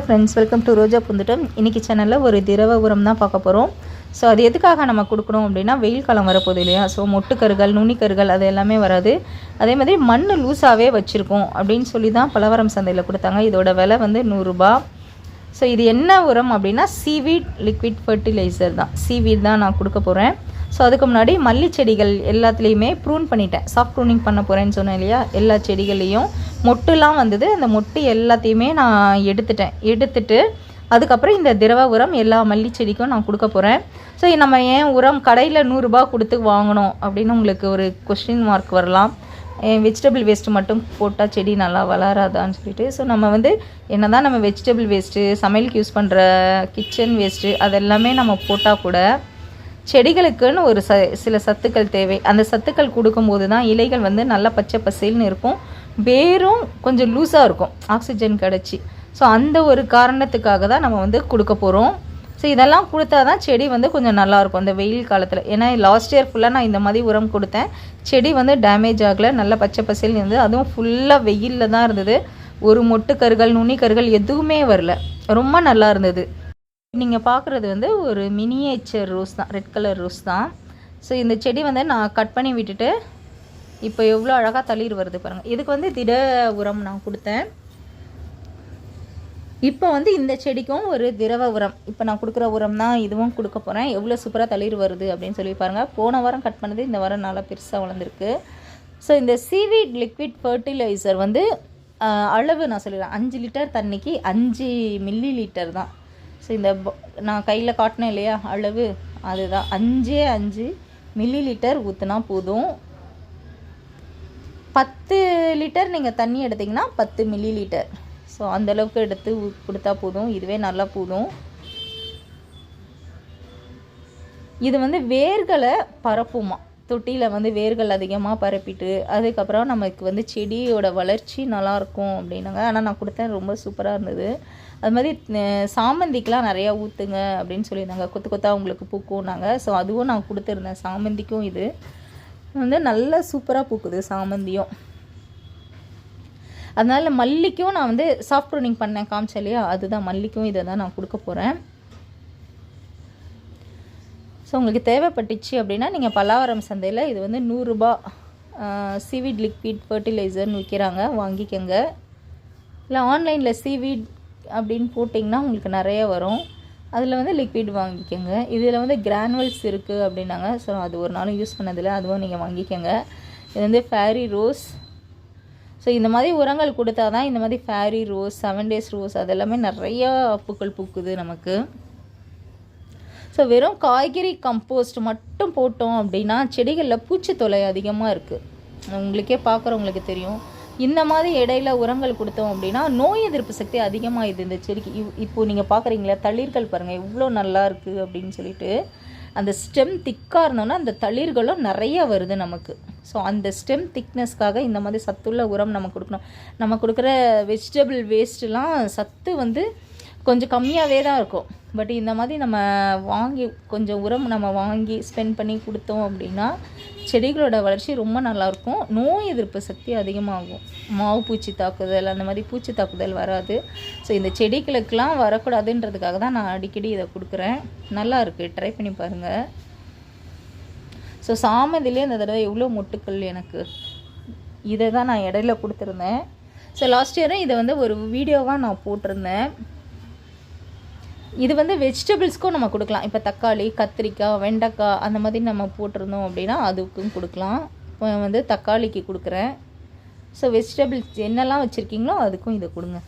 Hello friends welcome to Roja Poonthottam. இன்றைக்கி சேனலில் ஒரு திரவ உரம் தான் பார்க்க போகிறோம் ஸோ அது எதுக்காக நம்ம கொடுக்கணும் அப்படின்னா வெயில் காலம் வரப்போகுது இல்லையா? ஸோ மொட்டுக்கருகள் நுனிக்கருகள் அது எல்லாமே வராது. அதே மாதிரி மண் லூஸாகவே வச்சுருக்கோம் அப்படின்னு சொல்லி தான் பலவரம் சந்தையில் கொடுத்தாங்க. இதோட விலை வந்து நூறுரூபா ஸோ இது என்ன உரம் அப்படின்னா சீவீட் லிக்விட் ஃபர்டிலைசர் தான். சீவீட் தான் நான் கொடுக்க போகிறேன் ஸோ அதுக்கு முன்னாடி மல்லி செடிகள் எல்லாத்துலேயுமே ப்ரூன் பண்ணிட்டேன். சாஃப்ட் ப்ரூனிங் பண்ண போகிறேன்னு சொன்னேன் இல்லையா? எல்லா செடிகள்லேயும் மொட்டுலாம் வந்தது. அந்த மொட்டு எல்லாத்தையுமே நான் எடுத்துட்டேன். எடுத்துட்டு அதுக்கப்புறம் இந்த திரவ உரம் எல்லா மல்லி செடிக்கும் நான் கொடுக்க போகிறேன் ஸோ நம்ம ஏன் உரம் கடையில் நூறுரூபா கொடுத்து வாங்கணும் அப்படின்னு உங்களுக்கு ஒரு கொஸ்டின் மார்க் வரலாம். வெஜிடபிள் வேஸ்ட்டு மட்டும் போட்டால் செடி நல்லா வளராதான்னு சொல்லிட்டு. ஸோ நம்ம வந்து என்ன தான் நம்ம வெஜிடபிள் வேஸ்ட்டு சமையலுக்கு யூஸ் பண்ணுற கிச்சன் வேஸ்ட்டு அதெல்லாமே நம்ம போட்டால் கூட செடிகளுக்குன்னு ஒரு ச சில சத்துக்கள் தேவை. அந்த சத்துக்கள் கொடுக்கும்போது தான் இலைகள் வந்து நல்லா பச்சை பசேல்னு இருக்கும். வேரும் கொஞ்சம் லூஸாக இருக்கும். ஆக்சிஜன் கிடச்சி. ஸோ அந்த ஒரு காரணத்துக்காக தான் நம்ம வந்து கொடுக்க போகிறோம் ஸோ இதெல்லாம் கொடுத்தா தான் செடி வந்து கொஞ்சம் நல்லாயிருக்கும் அந்த வெயில் காலத்தில். ஏன்னா லாஸ்ட் இயர் ஃபுல்லாக நான் இந்த மாதிரி உரம் கொடுத்தேன். செடி வந்து டேமேஜ் ஆகலை. நல்ல பச்சை பசேல் இருந்தது. அதுவும் ஃபுல்லாக வெயிலில் தான் இருந்தது. ஒரு மொட்டு கருகள் நுனி கருகள் எதுவுமே வரல. ரொம்ப நல்லா இருந்தது. நீங்கள் பார்க்குறது வந்து ஒரு மினியேச்சர் ரோஸ் தான் ரெட் கலர் ரோஸ் தான். ஸோ இந்த செடி வந்து நான் கட் பண்ணி விட்டுட்டு இப்போ எவ்வளோ அழகாக தளிர் வருது பாருங்கள் இதுக்கு வந்து திட உரம் நான் கொடுத்தேன். இப்போ வந்து இந்த செடிக்கும் ஒரு திரவ உரம். இப்போ நான் கொடுக்குற உரம் தான் இதுவும் கொடுக்க போகிறேன் எவ்வளோ சூப்பராக தளிர் வருது அப்படின்னு சொல்லி பாருங்கள் போன வாரம் கட் பண்ணது இந்த வாரம் நல்லா பெருசாக வளர்ந்துருக்கு. ஸோ இந்த சீவீட் லிக்விட் ஃபர்டிலைசர் வந்து அளவு நான் சொல்லிடுறேன். அஞ்சு லிட்டர் தண்ணிக்கு அஞ்சு மில்லி லிட்டர் தான். ஸோ இந்த நான் கையில் காட்டினேன் இல்லையா அளவு? அதுதான். அஞ்சே அஞ்சு மில்லி லிட்டர் ஊற்றுனா போதும். பத்து லிட்டர் நீங்கள் தண்ணி எடுத்தீங்கன்னா பத்து மில்லி லிட்டர் ஸோ அந்தளவுக்கு எடுத்து கொடுத்தா போதும். இதுவே நல்லா போதும். இது வந்து வேர்களை பரப்புமா. தொட்டியில் வந்து வேர்கள் அதிகமாக பரப்பிட்டு அதுக்கப்புறம் நமக்கு வந்து செடியோட வளர்ச்சி நல்லாயிருக்கும் அப்படின்னாங்க. ஆனால் நான் கொடுத்தேன் ரொம்ப சூப்பராக இருந்தது. அது மாதிரி சாமந்திக்கெலாம் நிறையா ஊற்றுங்க அப்படின்னு சொல்லியிருந்தாங்க. கொத்து கொத்தா உங்களுக்கு பூக்கும்னாங்க. ஸோ அதுவும் நான் கொடுத்துருந்தேன். சாமந்திக்கும் இது. வந்து நல்லா சூப்பராக பூக்குது சாமந்தியும். அதனால் மல்லிக்கும் நான் வந்து சாஃப்ட் ப்ரூனிங் பண்ணேன் காமிச்சேன் அதுதான் மல்லிக்கும் இதை தான் நான் கொடுக்க போகிறேன் ஸோ உங்களுக்கு தேவைப்பட்டுச்சு அப்படின்னா நீங்கள் பல்லாவரம் சந்தையில் இது வந்து நூறுரூபா சீவிட் லிக்விட் ஃபர்டிலைசர்னு விற்கிறாங்க வாங்கிக்கோங்க. இல்லை ஆன்லைனில் சீவிட் அப்படின்னு போட்டிங்கன்னா உங்களுக்கு நிறைய வரும். அதில் வந்து லிக்விட் வாங்கிக்கோங்க. இதில் வந்து கிரானுவல்ஸ் இருக்குது அப்படின்னாங்க. ஸோ அது ஒரு நாளும் யூஸ் பண்ணதில்லை. அதுவும் நீங்கள் வாங்கிக்கோங்க. இது வந்து ஃபேரி ரோஸ் ஸோ இந்த மாதிரி உரங்கள் கொடுத்தா தான் இந்த மாதிரி fairy rose seven days rose அதெல்லாமே நிறையா பூக்கள் பூக்குது நமக்கு. ஸோ வெறும் காய்கறி கம்போஸ்ட் மட்டும் போட்டோம் அப்படின்னா செடிகளில் பூச்சி தொல்லை அதிகமாக இருக்குது உங்களுக்கே பார்க்குறவங்களுக்கு தெரியும். இந்த மாதிரி இடையில உரங்கள் கொடுத்தோம் அப்படின்னா நோய் எதிர்ப்பு சக்தி அதிகமாகிது இந்த செடிக்கு. இவ் இப்போது நீங்கள் பார்க்குறீங்களா தளிர்கள் பாருங்கள் இவ்வளோ நல்லா இருக்குது அப்படின்னு சொல்லிட்டு. அந்த ஸ்டெம் திக்காக இருந்தோன்னா அந்த தளிர்களும் நிறைய வருது நமக்கு. ஸோ அந்த ஸ்டெம் திக்னஸ்க்காக இந்த மாதிரி சத்துள்ள உரம் நம்ம கொடுக்கணும். நம்ம கொடுக்குற வெஜிடபிள் வேஸ்ட்டுலாம் சத்து வந்து கொஞ்சம் கம்மியாகவே தான் இருக்கும். பட் இந்த மாதிரி நம்ம வாங்கி கொஞ்சம் உரம் நம்ம வாங்கி ஸ்பெண்ட் பண்ணி கொடுத்தோம் அப்படின்னா செடிகளோட வளர்ச்சி ரொம்ப நல்லாயிருக்கும். நோய் எதிர்ப்பு சக்தி அதிகமாகும். மாவு பூச்சி தாக்குதல் அந்த மாதிரி பூச்சி தாக்குதல் வராது. ஸோ இந்த செடிகளுக்கெலாம் வரக்கூடாதுன்றதுக்காக தான் நான் அடிக்கடி இதை கொடுக்குறேன். நல்லா இருக்குது ட்ரை பண்ணி பாருங்கள் ஸோ சாமதிலே இந்த தடவை எவ்வளோ மொட்டுக்கள் எனக்கு? இதை தான் நான் இடையில கொடுத்துருந்தேன். ஸோ லாஸ்ட் இயரும் இதை வந்து ஒரு வீடியோவாக நான் போட்டிருந்தேன். இது வந்து வெஜிடபிள்ஸ்க்கும் நம்ம கொடுக்கலாம். இப்போ தக்காளி கத்திரிக்காய் வெண்டைக்காய் அந்த மாதிரி நம்ம போட்டிருந்தோம் அப்படின்னா அதுக்கும் கொடுக்கலாம். இப்போ வந்து தக்காளிக்கு கொடுக்குறேன். ஸோ வெஜிடபிள்ஸ் என்னெல்லாம் வச்சுருக்கீங்களோ அதுக்கும் இதை கொடுங்க.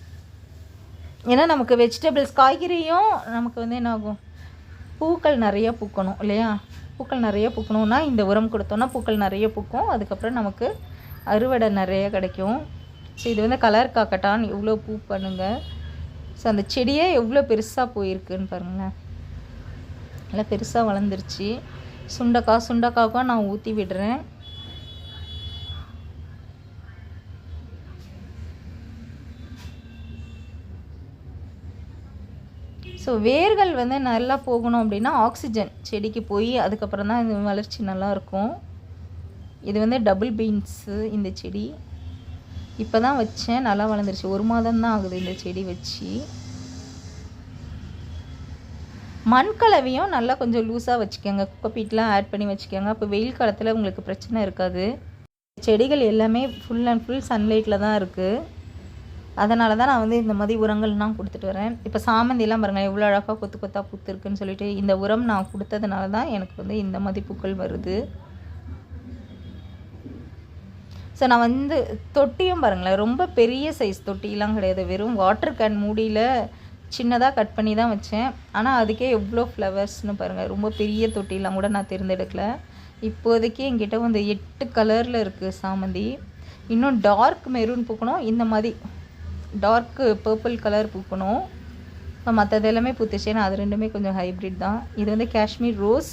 ஏன்னா நமக்கு வெஜிடபிள்ஸ் காய்கறியும் நமக்கு வந்து என்ன ஆகும்? பூக்கள் நிறைய பூக்கணும் இல்லையா? பூக்கள் நிறைய பூக்கணும்னா இந்த உரம் கொடுத்தோன்னா பூக்கள் நிறைய பூக்கும். அதுக்கப்புறம் நமக்கு அறுவடை நிறைய கிடைக்கும். ஸோ இது வந்து கலர் காக்கட்டான் இவ்வளோ பூ பண்ணுங்கள் ஸோ அந்த செடியே எவ்வளோ பெருசாக போயிருக்குன்னு பாருங்களேன். நல்லா பெருசாக வளர்ந்துருச்சு. சுண்டக்காய் சுண்டக்காய்க்கும் நான் ஊற்றி விடுறேன். ஸோ வேர்கள் வந்து நல்லா போகணும் அப்படின்னா ஆக்சிஜன் செடிக்கு போய் அதுக்கப்புறம் தான் இது வளர்ச்சி நல்லாயிருக்கும் இது வந்து டபுள் பீன்ஸு இந்த செடி. இப்போ தான் வச்சேன் நல்லா வளர்ந்துருச்சு. ஒரு மாதம் தான் ஆகுது இந்த செடி வச்சு. மண் கலவையும் நல்லா கொஞ்சம் லூஸாக வச்சுக்கோங்க. குப்பைப்பீட்டெலாம் ஆட் பண்ணி வச்சுக்கோங்க. அப்போ வெயில் காலத்தில் உங்களுக்கு பிரச்சனை இருக்காது. செடிகள் எல்லாமே ஃபுல் அண்ட் ஃபுல் சன்லைட்டில் தான் இருக்குது அதனால தான் நான் வந்து இந்த மாதிரி உரங்கள்லாம் கொடுத்துட்டு வரேன். இப்போ சாமந்திலாம் பாருங்கள் எவ்வளோ அழகாக கொத்து கொத்தாக பூத்துருக்குன்னு சொல்லிட்டு இந்த உரம் நான் கொடுத்ததுனால தான் எனக்கு வந்து இந்த மாதிரி பூக்கள் வருது. ஸோ நான் வந்து தொட்டியும் பாருங்களேன் ரொம்ப பெரிய சைஸ் தொட்டிலாம் கிடையாது. வெறும் வாட்டர் கேன் மூடியில் சின்னதாக கட் பண்ணி தான் வச்சேன். ஆனால் அதுக்கே எவ்வளோ ஃப்ளவர்ஸ்னு பாருங்கள் ரொம்ப பெரிய தொட்டிலாம் கூட நான் தேர்ந்தெடுக்கல. இப்போதைக்கு என்கிட்ட வந்து எட்டு கலரில் இருக்குது சாமந்தி. இன்னும் டார்க் மெரூன் பூக்கணும் இந்த மாதிரி டார்க்கு பர்பிள் கலர் பூக்கணும். இப்போ மற்றது எல்லாமே பூத்துச்சு ஏன்னா அது ரெண்டுமே கொஞ்சம் ஹைப்ரிட் தான். இது வந்து காஷ்மீர் ரோஸ்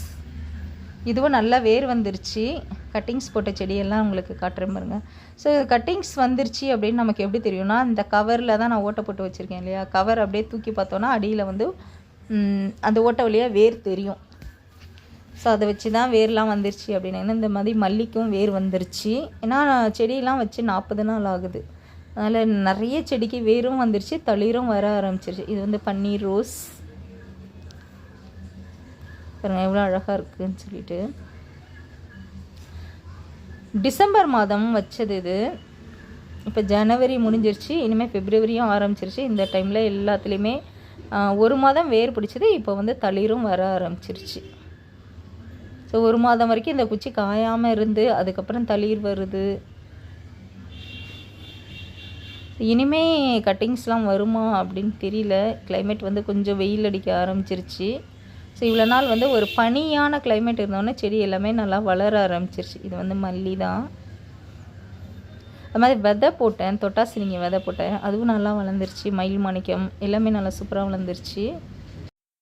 இதுவும் நல்லா வேர் வந்துருச்சு. கட்டிங்ஸ் போட்ட செடியெல்லாம் உங்களுக்கு காட்டுறேன் பாருங்கள் ஸோ கட்டிங்ஸ் வந்துருச்சு அப்படின்னு நமக்கு எப்படி தெரியும்னா இந்த கவரில் தான் நான் ஓட்டை போட்டு வச்சுருக்கேன் இல்லையா? கவர் அப்படியே தூக்கி பார்த்தோன்னா அடியில் வந்து அந்த ஓட்டை வழியாக வேர் தெரியும். ஸோ அதை வச்சு தான் வேர்லாம் வந்துருச்சு அப்படின்னு. இந்த மாதிரி மல்லிக்கும் வேர் வந்துருச்சு. ஏன்னா செடியெல்லாம் வச்சு நாற்பது நாள் ஆகுது. அதனால் நிறைய செடிக்கு வேரும் வந்துருச்சு தளிரும் வர ஆரம்பிச்சிருச்சு. இது வந்து பன்னீர் ரோஸ். பாருங்கள் எவ்வளோ அழகாக இருக்குதுன்னு சொல்லிட்டு. டிசம்பர் மாதம் வச்சது இது. இப்போ ஜனவரி முடிஞ்சிருச்சு இனிமேல் பிப்ரவரியும் ஆரம்பிச்சிருச்சு. இந்த டைமில் எல்லாத்துலேயுமே ஒரு மாதம் வேர் பிடிச்சது இப்போ வந்து தளிரும் வர ஆரம்பிச்சிருச்சு. ஸோ ஒரு மாதம் வரைக்கும் இந்த குச்சி காயாமல் இருந்து அதுக்கப்புறம் தளிர் வருது. இனிமே கட்டிங்ஸ்லாம் வருமா அப்படின்னு தெரியல. கிளைமேட் வந்து கொஞ்சம் வெயில் அடிக்க ஆரம்பிச்சிருச்சு. ஸோ இவ்வளோ நாள் வந்து ஒரு பனியான கிளைமேட் இருந்தோடனே செடி எல்லாமே நல்லா வளர ஆரம்பிச்சிருச்சு. இது வந்து மல்லி தான். அது மாதிரி விதை போட்டேன். தொட்டாசினிங்க விதை போட்டேன் அதுவும் நல்லா வளர்ந்துருச்சு. மயில் மாணிக்கம் எல்லாமே நல்லா சூப்பராக வளர்ந்துருச்சு.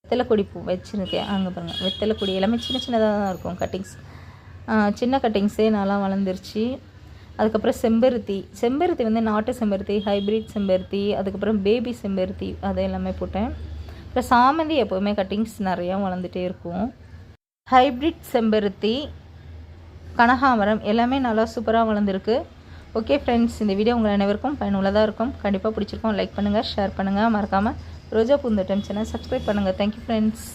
வெத்தலை கொடி பூ வச்சுருக்கேன். அங்கே பாருங்கள் வெத்தலை கொடி எல்லாமே சின்ன சின்னதாக தான் இருக்கும். கட்டிங்ஸ் சின்ன கட்டிங்ஸே நல்லா வளர்ந்துருச்சு. அதுக்கப்புறம் செம்பருத்தி. செம்பருத்தி வந்து நாட்டு செம்பருத்தி ஹைப்ரிட் செம்பருத்தி அதுக்கப்புறம் பேபி செம்பருத்தி அதை எல்லாமே போட்டேன். இப்போ சாமந்தி எப்போவுமே கட்டிங்ஸ் நிறையா வளர்ந்துட்டே இருக்கும். ஹைப்ரிட் செம்பருத்தி கனகாமரம் எல்லாமே நல்லா சூப்பராக வளர்ந்துருக்கு. ஓகே ஃப்ரெண்ட்ஸ் இந்த வீடியோ உங்கள் அனைவருக்கும் பயனுள்ளதாக இருக்கும். கண்டிப்பாக பிடிச்சிருக்கோம் லைக் பண்ணுங்கள் ஷேர் பண்ணுங்கள் மறக்காமல் ரோஜா பூந்தோட்டம் சேனல் சப்ஸ்கிரைப் பண்ணுங்கள் தேங்க்யூ ஃப்ரெண்ட்ஸ்